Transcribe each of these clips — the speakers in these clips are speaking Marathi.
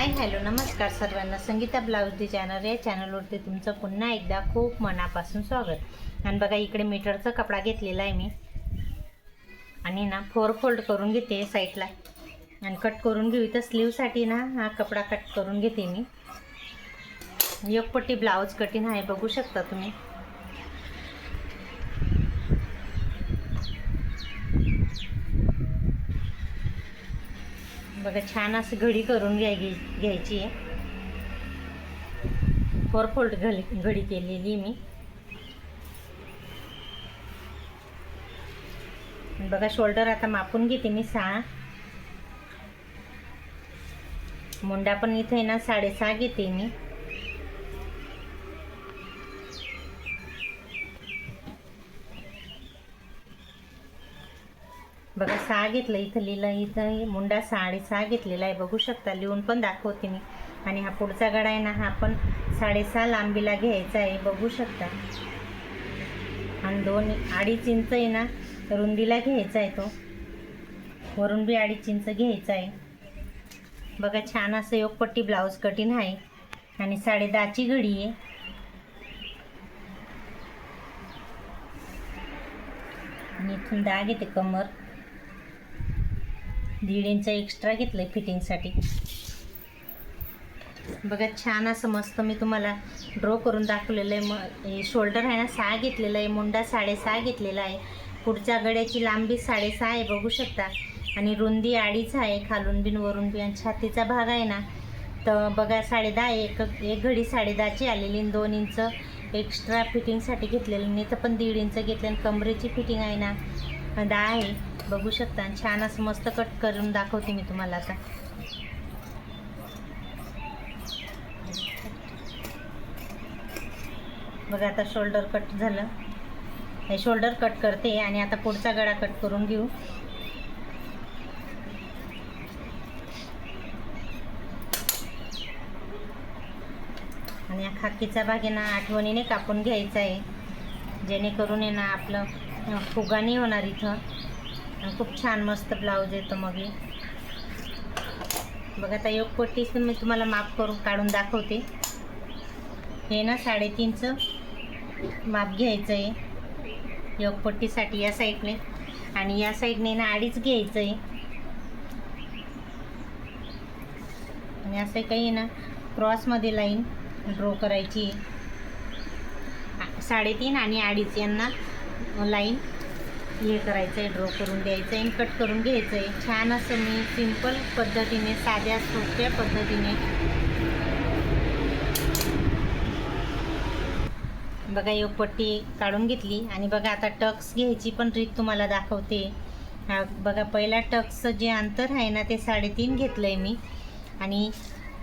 हाय हॅलो नमस्कार सर्वांना. संगीता ब्लाऊज डिझायनर या चॅनलवरती तुमचं पुन्हा एकदा खूप मनापासून स्वागत. आणि बघा इकडे मीटरचा कपडा घेतलेला आहे मी. आणि ना फोर फोल्ड करून घेते साईडला. आणि कट करून घेऊ. तर स्लीवसाठी ना हा कपडा कट करून घेते मी. एकपट्टी ब्लाऊज कटिंग आहे बघू शकता तुम्ही. बघा छान असं घडी करून घ्याय घ्यायची. आहे फोर फोल्ड घडी घडी केलेली मी. बघा शोल्डर आता मापून घेते मी सहा. मुंडा पण इथे आहे ना साडेसहा घेते मी. बघा सहा घेतलं इथं लिहिलं इथं मुंडा साडेसहा घेतलेला आहे. बघू शकता लिहून पण दाखवते मी. आणि हा पुढचा गडा आहे ना हा पण साडेसहा लांबीला घ्यायचा आहे. बघू शकता. आणि दोन अडीच इंच आहे ना रुंदीला घ्यायचा आहे तो. वरून बी अडीच इंच घ्यायचा आहे. बघा छान असं योगपट्टी ब्लाऊज कटिंग आहे. आणि साडे दहाची घडी आहे. आणि इथून दहा घेते कमर. दीड इंच एक्स्ट्रा घेतलं आहे फिटिंगसाठी बघा छान असं मस्त मी तुम्हाला ड्रॉ करून दाखवलेलं आहे. मग हे शोल्डर आहे ना सहा घेतलेलं आहे. मुंडा साडेसहा घेतलेला आहे. पुढच्या गड्याची लांबी साडेसहा आहे बघू शकता. आणि रुंदी अडीच आहे खालून बिन वरून बी आणि छातीचा भाग आहे ना तर बघा साडेदहा एक एक घडी साडेदहाची आलेली आणि दोन इंच एक्स्ट्रा फिटिंगसाठी घेतलेली. नाही तर पण दीड इंच घेतलं आणि कमरेची फिटिंग आहे ना दहा आहे बघू शकता. आणि छान असं मस्त कट करून दाखवते मी तुम्हाला आता. बघा आता शोल्डर कट झालं. हे शोल्डर कट करते आणि आता पुढचा गळा कट करून घेऊ. आणि या खाकीचा भाग आहे ना आठवणीने कापून घ्यायचा आहे. जेणेकरून आहे ना आपलं फुगा नाही होणार इथं. खूप छान मस्त ब्लाऊज येतो मग. हे बघा आता एक पट्टी मी तुम्हाला माप करून काढून दाखवते. हे ना साडेतीनचं माप घ्यायचं आहे योगपट्टीसाठी या साईडने. आणि या साईडने ना अडीच घ्यायचं आहे आणि असं काही आहे ना क्रॉसमध्ये लाईन ड्रॉ करायची आहे. साडेतीन आणि अडीच यांना लाईन हे करायचं आहे ड्रॉ करून द्यायचं आहे कट करून घ्यायचं आहे छान असं मी सिंपल पद्धतीने साध्या सोप्या पद्धतीने. बघा एक पट्टी काढून घेतली आणि बघा आता टक्स घ्यायची पण रीत तुम्हाला दाखवते. हा बघा पहिला टक्सचं जे अंतर आहे ना ते साडेतीन घेतलं आहे मी. आणि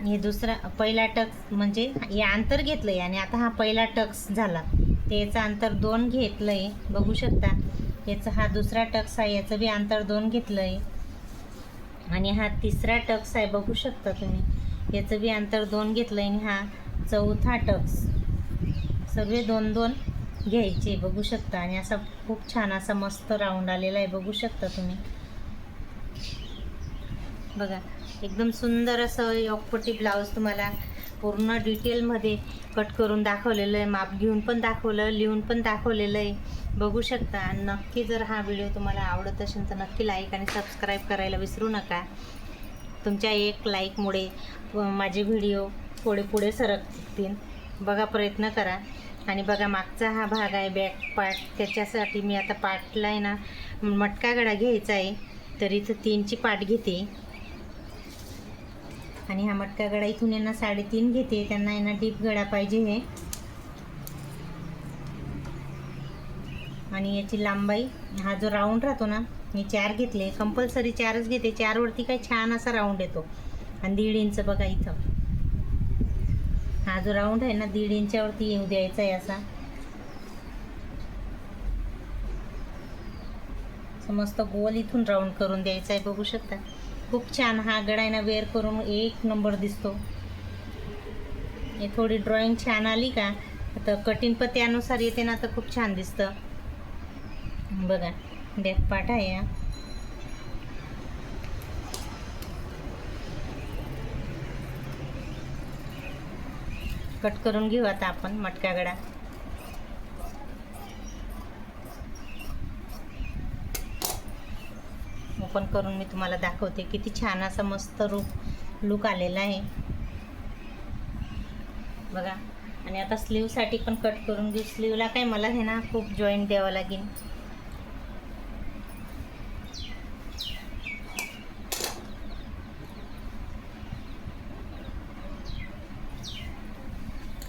हे दुसरा पहिला टक्स म्हणजे हे अंतर घेतलं आहे आणि आता हा पहिला टक्स झाला. त्याचं अंतर दोन घेतलं आहे बघू शकता. याचा हा दुसरा टक्स आहे याचं बी अंतर दोन घेतलं आहे आणि हा तिसरा टक्स आहे बघू शकता तुम्ही. याचं बी अंतर दोन घेतलं आहे आणि हा चौथा टक्स. सगळे दोन दोन घ्यायचे बघू शकता. आणि असा खूप छान असा मस्त राऊंड आलेला आहे बघू शकता तुम्ही. बघा एकदम सुंदर असं योगपट्टी ब्लाऊज तुम्हाला पूर्ण डिटेलमध्ये कट करून दाखवलेलं आहे. माप घेऊन पण दाखवलं लिहून पण दाखवलेलं आहे. बघू शकता. आणि नक्की जर हा व्हिडिओ तुम्हाला आवडत असेल तर नक्की लाईक आणि सबस्क्राईब करायला विसरू नका. तुमच्या एक लाईकमुळे माझे व्हिडिओ थोडे पुढे सरकतील. बघा प्रयत्न करा. आणि बघा मागचा हा भाग आहे बॅक पार्ट त्याच्यासाठी मी आता पार्टला आहे ना मटका गडा घ्यायचा आहे. तर इथं तीनची पाट घेते. आणि हा मटका गडा इथून यांना साडेतीन घेते. त्यांना यांना डीप गडा पाहिजे हे. आणि याची लांबाई हा जो राऊंड राहतो ना मी चार घेतले. कंपल्सरी चारच घेते. चारवरती काय छान असा राऊंड येतो. आणि दीड इंच बघा इथं. हा जो राऊंड आहे ना दीड इंचावरती येऊ द्यायचा आहे असा. मस्त गोल इथून राऊंड करून द्यायचा आहे बघू शकता. खूप छान हा गडायना वेअर करून एक नंबर दिसतो. हे थोडी ड्रॉइंग छान आली का? तर कठीण पण त्यानुसार येते ना तर खूप छान दिसतं. बघा डेक पाठ आहे या कट करून घेऊ आता आपण मटका गडा. ओपन करून मी तुम्हाला दाखवते. किती छान असा मस्त रूप लुक आलेला आहे. बघा. आणि आता स्लीवसाठी पण कट करून घेऊ. स्लीवला काय मला हे ना खूप जॉईंट द्यावं लागेल.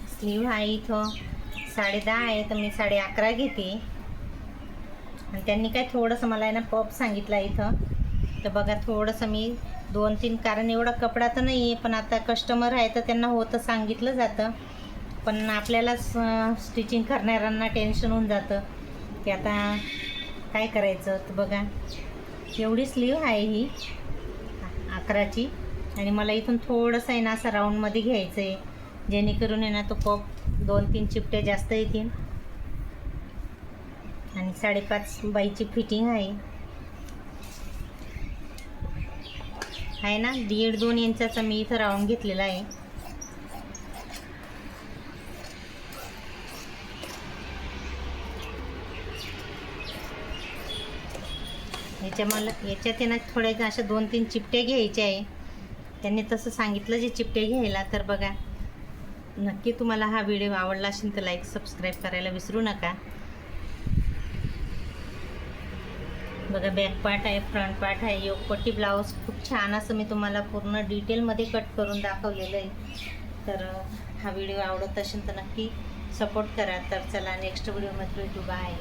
स्लीव आहे इथं. साडे दहा आहे तर मी साडे अकरा घेते. आणि त्यांनी काय थोडंसं मला आहे ना पॉप सांगितला इथं. तर बघा थोडंसं मी दोन तीन कारण एवढा कपडा तर नाही आहे पण आता कस्टमर आहे तर त्यांना होतं सांगितलं जातं. पण आपल्यालाच स्टिचिंग करणाऱ्यांना टेन्शन होऊन जातं. की आता काय करायचं? तर बघा एवढी स्लीव आहे ही अकराची. आणि मला इथून थोडंसं आहे ना असं राऊंडमध्ये घ्यायचं आहे जेणेकरून आहे ना तो पॉप दोन तीन चिपट्या जास्त येतील. आणि साडेपाच बाईची फिटिंग आहे. आहे ना? दीड दोन इंचाचा मी इथं राऊंड घेतलेला आहे. याच्या मला याच्यात ना थोड्या अशा दोन तीन चिपट्या घ्यायचे आहे. त्यांनी तसं सांगितलं जे चिपटे घ्यायला तर बघा. नक्की तुम्हाला हा व्हिडिओ आवडला असेल तर लाईक सबस्क्राईब करायला विसरू नका. बघा बॅक पार्ट आहे फ्रंट पार्ट आहे. योगपट्टी ब्लाऊज खूप छान असं मी तुम्हाला पूर्ण डिटेलमध्ये कट करून दाखवलेलं आहे. तर हा व्हिडिओ आवडत असेल तर नक्की सपोर्ट करा. तर चला नेक्स्ट व्हिडिओमध्ये भेटू. बाय